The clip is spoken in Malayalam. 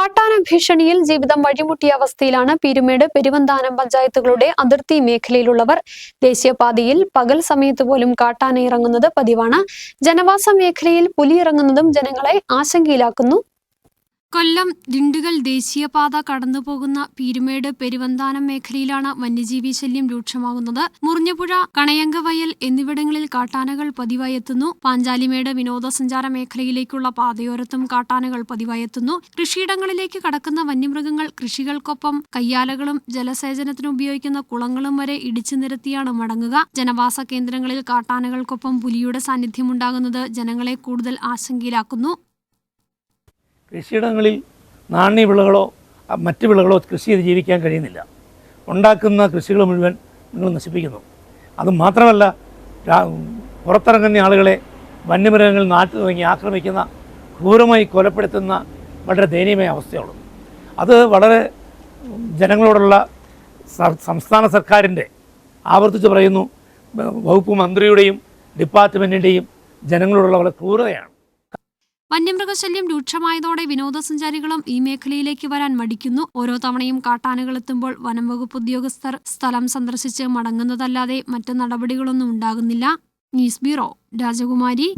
കാട്ടാന ഭീഷണിയിൽ ജീവിതം വഴിമുട്ടിയ അവസ്ഥയിലാണ് പീരുമേട് പെരുവന്താനം പഞ്ചായത്തുകളുടെ അതിർത്തി മേഖലയിലുള്ളവർ. ദേശീയപാതയിൽ പകൽ സമയത്ത് പോലും കാട്ടാന ഇറങ്ങുന്നത് പതിവാണ്. ജനവാസ മേഖലയിൽ പുലി ഇറങ്ങുന്നതും ജനങ്ങളെ ആശങ്കയിലാക്കുന്നു. കൊല്ലം ദിണ്ടുകൾ ദേശീയപാത കടന്നുപോകുന്ന പീരുമേട് പെരുവന്താനം മേഖലയിലാണ് വന്യജീവി ശല്യം രൂക്ഷമാകുന്നത്. മുറിഞ്ഞപുഴ കണയങ്കവയൽ എന്നിവിടങ്ങളിൽ കാട്ടാനകൾ പതിവായി എത്തുന്നു. പാഞ്ചാലിമേട് വിനോദസഞ്ചാര മേഖലയിലേക്കുള്ള പാതയോരത്തും കാട്ടാനകൾ പതിവായി എത്തുന്നു. കൃഷിയിടങ്ങളിലേക്ക് കടക്കുന്ന വന്യമൃഗങ്ങൾ കൃഷികൾക്കൊപ്പം കയ്യാലകളും ജലസേചനത്തിന് ഉപയോഗിക്കുന്ന കുളങ്ങളും വരെ ഇടിച്ചു നിരത്തിയാണ് മടങ്ങുക. ജനവാസ കേന്ദ്രങ്ങളിൽ കാട്ടാനകൾക്കൊപ്പം പുലിയുടെ സാന്നിധ്യമുണ്ടാകുന്നത് ജനങ്ങളെ കൂടുതൽ ആശങ്കയിലാക്കുന്നു. കൃഷിയിടങ്ങളിൽ നാണ്യവിളകളോ വിളകളോ മറ്റ് വിളകളോ കൃഷി ചെയ്ത് ജീവിക്കാൻ കഴിയുന്നില്ല. ഉണ്ടാക്കുന്ന കൃഷികൾ മുഴുവൻ നിങ്ങൾ നശിപ്പിക്കുന്നു. അത് മാത്രമല്ല രാ- പുറത്തിറങ്ങുന്ന ആളുകളെ വന്യമൃഗങ്ങൾ നാട്ടിൽ തുടങ്ങി ആക്രമിക്കുന്ന ക്രൂരമായി കൊലപ്പെടുത്തുന്ന വളരെ ദയനീയമായ അവസ്ഥയുള്ളു അത് വളരെ ജനങ്ങളോടുള്ള സംസ്ഥാന സർക്കാരിന്റെ ആവർത്തിച്ച് പറയുന്നു വകുപ്പ് മന്ത്രിയുടെയും ഡിപ്പാർട്ട്മെന്റിന്റെയും ജനങ്ങളോടുള്ള വളരെ ക്രൂരതയാണ്. വന്യമൃഗശല്യം രൂക്ഷമായതോടെ വിനോദസഞ്ചാരികളും ഈ മേഖലയിലേക്ക് വരാൻ മടിക്കുന്നു. ഓരോ തവണയും കാട്ടാനകൾ എത്തുമ്പോൾ വനം വകുപ്പ് ഉദ്യോഗസ്ഥർ സ്ഥലം സന്ദർശിച്ച് മടങ്ങുന്നതല്ലാതെ മറ്റ് നടപടികളൊന്നും ഉണ്ടാകുന്നില്ല. ന്യൂസ് ബ്യൂറോ രാജകുമാരി